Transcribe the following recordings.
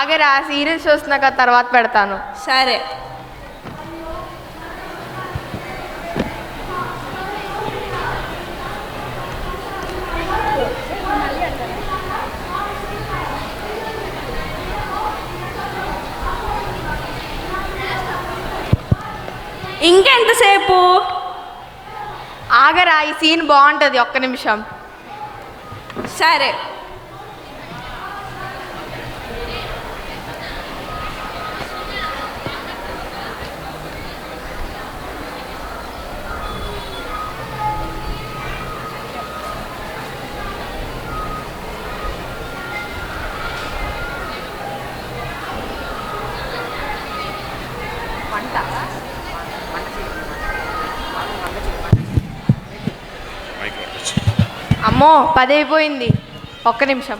ఆగరా సీరియల్స్ చూస్తున్నాక తర్వాత పెడతాను. సరే. ఇంకెంతసేపు? ఆగరా ఈ సీన్ బాగుంటుంది ఒక్క నిమిషం. సరే. అమ్మో పది అయిపోయింది ఒక్క నిమిషం.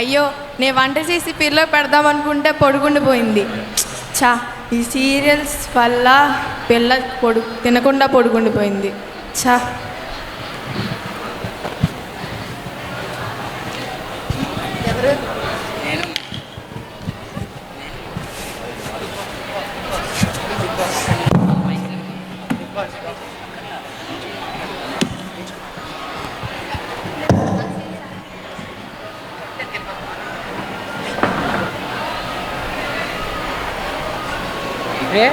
అయ్యో నేను వంట చేసి పిల్లలు పెడదాం అనుకుంటే పొడుగుండిపోయింది. చా ఈ సీరియల్స్ వల్ల పిల్ల పొడు తినకుండా పొడుగుండిపోయింది. చా రే.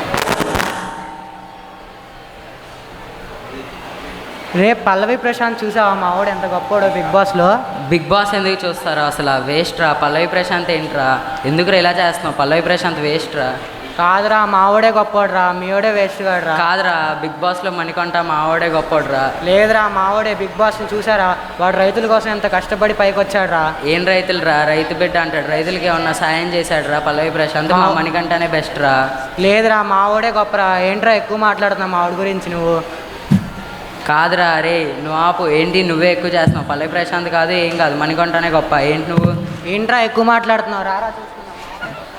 రే పల్లవి ప్రశాంత్ చూసావా? మా ఆవిడ ఎంత గొప్పోడో బిగ్ బాస్లో. బిగ్ బాస్ ఎందుకు చూస్తారా? అసలు వేస్ట్ రా. పల్లవి ప్రశాంత్ ఏంట్రా? ఎందుకురా ఇలా చేస్తున్నావు? పల్లవి ప్రశాంత్ వేస్ట్ రా. కాదురా మావాడే గొప్పోడురా మీవాడే వేస్ట్ కాదురా కాదురా బిగ్ బాస్లో మణికంట మావాడే గొప్పడురా. లేదురా మావాడే బిగ్ బాస్ని చూసారా? వాడు రైతుల కోసం ఎంత కష్టపడి పైకి వచ్చాడురా ఏం రైతులు రా రైతు బిడ్డ అంటాడు రైతులకి ఏమన్నా సాయం చేశాడు రా పల్లవి ప్రశాంత్? మా మణికంటనే బెస్ట్ రా లేదురా మావాడే గొప్పరా. ఏంట్రా ఎక్కువ మాట్లాడుతున్నావు మావాడి గురించి నువ్వు? కాదురా అరే నువ్వు ఆపు. ఏంటి నువ్వే ఎక్కువ చేస్తున్నావు? పల్లవి ప్రశాంత్ కాదు ఏం కాదు. మణికంటనే గొప్ప. ఏంటి నువ్వు? ఏంట్రా ఎక్కువ మాట్లాడుతున్నావు? రారా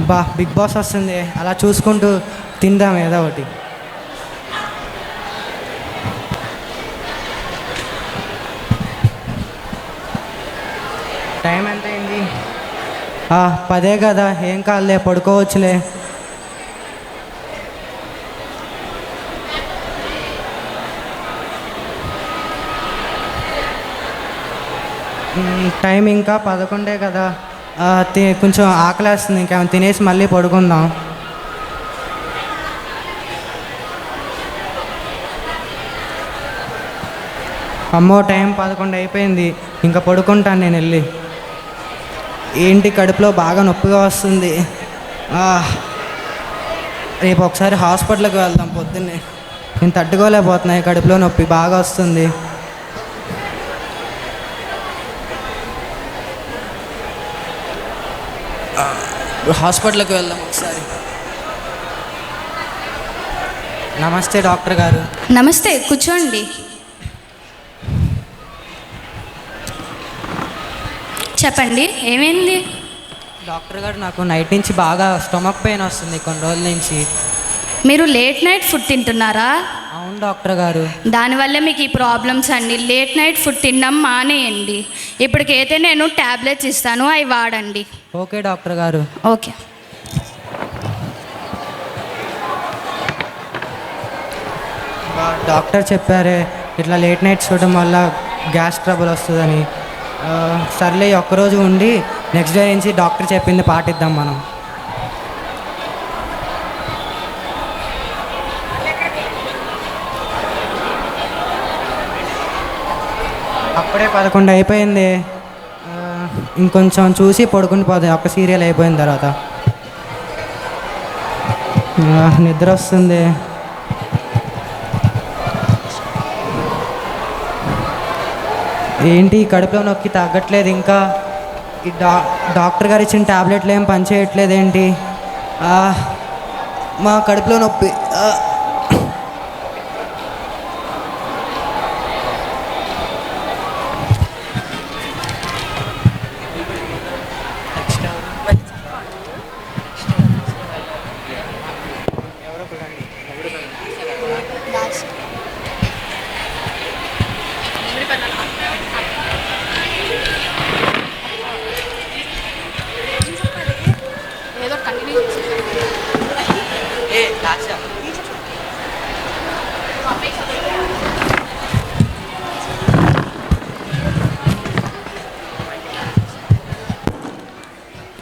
బా బిగ్ బాస్ వస్తుంది. అలా చూసుకుంటూ తిందాం ఏదో ఒకటి. టైం ఎంత అయింది? ఆ, పదే కదా. ఏం కాదులే పడుకోవచ్చులే. టైం ఇంకా పదకొండే కదా. కొంచెం ఆకలేస్తుంది ఇంకా తినేసి మళ్ళీ పడుకుందాం. అమ్మో టైం పదకొండు అయిపోయింది. ఇంకా పడుకుంటాను నేను వెళ్ళి. ఏంటి కడుపులో బాగా నొప్పిగా వస్తుంది. రేపు ఒకసారి హాస్పిటల్కి వెళ్దాం పొద్దున్నే. నేను తట్టుకోలేకపోతున్నాయి కడుపులో నొప్పి బాగా వస్తుంది. హాస్పిటల్కి వెళ్దాం ఒకసారి. నమస్తే డాక్టర్ గారు. నమస్తే కూర్చోండి. చెప్పండి ఏమైంది? డాక్టర్ గారు నాకు నైట్ నుంచి బాగా స్టమక్ పెయిన్ వస్తుంది కొన్ని రోజుల నుంచి. మీరు లేట్ నైట్ ఫుడ్ తింటున్నారా? అవును డాక్టర్ గారు. దానివల్ల మీకు ఈ ప్రాబ్లమ్స్ అండి లేట్ నైట్ ఫుడ్ తినడం మానేయండి. ఇప్పటికైతే నేను ట్యాబ్లెట్స్ ఇస్తాను అవి వాడండి. Okay doctor garu. Okay. Doctor చెప్పారే ఇట్లా లేట్ నైట్ చూడడం వల్ల గ్యాస్ ట్రబుల్ వస్తుందని. సర్లే ఒక్కరోజు ఉండి నెక్స్ట్ డే నుంచి డాక్టర్ చెప్పింది పాటిద్దాం మనం. అప్పుడే పదకొండు అయిపోయింది. ఇంకొంచెం చూసి పడుకుని పోతుంది ఒక సీరియల్ అయిపోయిన తర్వాత. నిద్ర వస్తుంది. ఏంటి కడుపులో నొక్కి తగ్గట్లేదు ఇంకా. ఈ డా డాక్టర్ గారు ఇచ్చిన టాబ్లెట్లు ఏం పనిచేయట్లేదు ఏంటి? మా కడుపులో నొప్పి.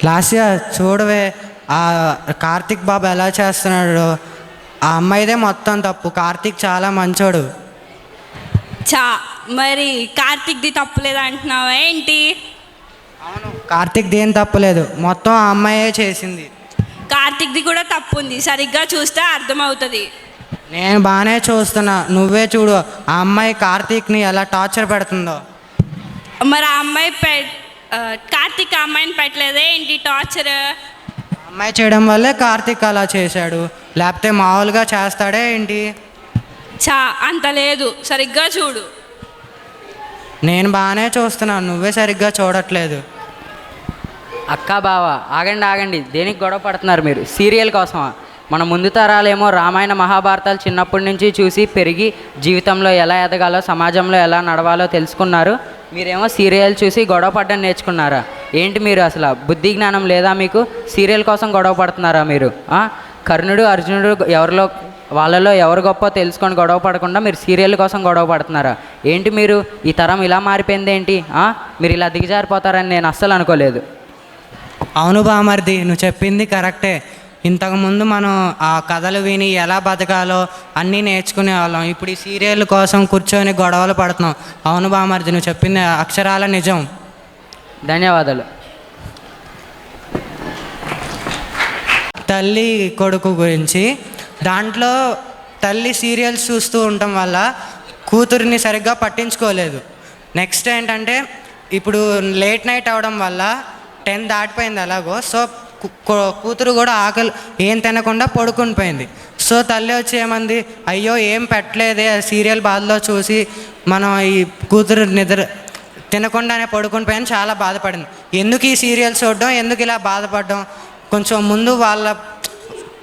ఇయర్ చూడవే ఆ కార్తిక్ బాబు ఎలా చేస్తున్నాడు ఆ అమ్మాయిదే మొత్తం తప్పు. కార్తిక్ చాలా మంచోడు. చా మరి కార్తిక్ది తప్పులేదు అంటున్నావా? ఏంటి? అవును కార్తిక్ దేని తప్పలేదు. మొత్తం ఆ అమ్మాయే చేసింది. కార్తిక్ది కూడా తప్పు ఉంది సరిగ్గా చూస్తే అర్థమవుతుంది. నేను బాగానే చూస్తున్నా. నువ్వే చూడు ఆ అమ్మాయి కార్తీక్ని ఎలా టార్చర్ పెడుతుందో. మరి ఆ అమ్మాయి పె కార్తిక్ అమ్మాయిని పెట్టలేదే ఏంటి టార్చర్ అమ్మాయి చేయడం వల్లే కార్తీక్ అలా చేశాడు. లేకపోతే మామూలుగా చేస్తాడే ఏంటి? చా అంత లేదు. సరిగ్గా చూడు. నేను బాగానే చూస్తున్నాను. నువ్వే సరిగ్గా చూడట్లేదు. అక్క బావ ఆగండి ఆగండి. దేనికి గొడవ పడుతున్నారు మీరు? సీరియల్ కోసమా? మన ముందు తరాలేమో రామాయణ మహాభారతాలు చిన్నప్పటి నుంచి చూసి పెరిగి జీవితంలో ఎలా ఎదగాలో సమాజంలో ఎలా నడవాలో తెలుసుకున్నారు. మీరేమో సీరియల్ చూసి గొడవ పడ్డం నేర్చుకున్నారా? ఏంటి మీరు అసలు? బుద్ధి జ్ఞానం లేదా మీకు? సీరియల్ కోసం గొడవ పడుతున్నారా మీరు? కర్ణుడు అర్జునుడు ఎవరిలో వాళ్ళలో ఎవరు గొప్ప తెలుసుకొని గొడవ పడకుండా మీరు సీరియల్ కోసం గొడవ పడుతున్నారా? ఏంటి మీరు? ఈ తరం ఇలా మారిపోయింది ఏంటి? మీరు ఇలా దిగజారిపోతారని నేను అస్సలు అనుకోలేదు. అవును బామర్ది నువ్వు చెప్పింది కరెక్టే. ఇంతకుముందు మనం ఆ కథలు విని ఎలా బతకాలో అన్నీ నేర్చుకునే వాళ్ళం. ఇప్పుడు ఈ సీరియల్ కోసం కూర్చొని గొడవలు పడుతున్నాం. అవును బామర్ది నువ్వు చెప్పింది అక్షరాల నిజం. ధన్యవాదాలు. తల్లి కొడుకు గురించి. దాంట్లో తల్లి సీరియల్స్ చూస్తూ ఉండటం వల్ల కూతురిని సరిగ్గా పట్టించుకోలేదు. నెక్స్ట్ ఏంటంటే ఇప్పుడు లేట్ నైట్ అవడం వల్ల టెన్ దాటిపోయింది అలాగో సో కూతురు కూడా ఆకలి ఏం తినకుండా పడుకుని పోయింది. సో తల్లి వచ్చి ఏమంది అయ్యో ఏం పెట్టలేదే సీరియల్ బాధలో చూసి మనం ఈ కూతురు నిద్ర తినకుండానే పడుకుని పోయాను చాలా బాధపడింది. ఎందుకు ఈ సీరియల్స్ చూడడం ఎందుకు ఇలా బాధపడడం? కొంచెం ముందు వాళ్ళ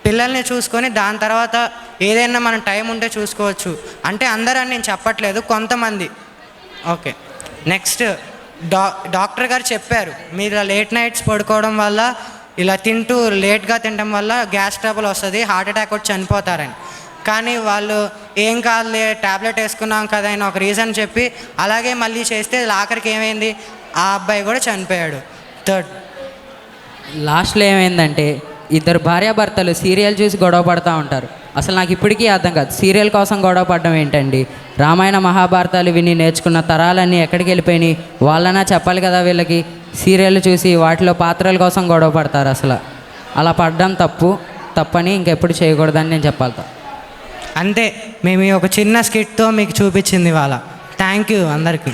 పిల్లల్ని చూసుకొని దాని తర్వాత ఏదైనా మనం టైం ఉంటే చూసుకోవచ్చు. అంటే అందరని నేను చెప్పట్లేదు కొంతమంది. ఓకే. నెక్స్ట్ డా డాక్టర్ గారు చెప్పారు మీరు లేట్ నైట్స్ పడుకోవడం వల్ల ఇలా తింటూ లేట్గా తినడం వల్ల గ్యాస్ ట్రబుల్ వస్తుంది హార్ట్ అటాక్ వచ్చి చనిపోతారని. కానీ వాళ్ళు ఏం కాదులే ట్యాబ్లెట్ వేసుకున్నాం కదా అని ఒక రీజన్ చెప్పి అలాగే మళ్ళీ చేస్తే ఆఖరికి ఏమైంది? ఆ అబ్బాయి కూడా చనిపోయాడు. థర్డ్ లాస్ట్లో ఏమైందంటే ఇద్దరు భార్యాభర్తలు సీరియల్ చూసి గొడవ పడుతూ ఉంటారు. అసలు నాకు ఇప్పటికీ అర్థం కాదు. సీరియల్ కోసం గొడవ పడడం ఏంటండి? రామాయణ మహాభారతాలు విని నేర్చుకున్న తరాలన్నీ ఎక్కడికి వెళ్ళిపోయినాయి? వాళ్ళనా చెప్పాలి కదా వీళ్ళకి? సీరియల్ చూసి వాటిలో పాత్రల కోసం గొడవ పడతారు అసలు. అలా పడడం తప్పు. తప్పని ఇంకెప్పుడు చేయకూడదని నేను చెప్పాలి అంతే. మేము ఒక చిన్న స్కిట్తో మీకు చూపించింది వాళ్ళ థ్యాంక్ యూ అందరికీ.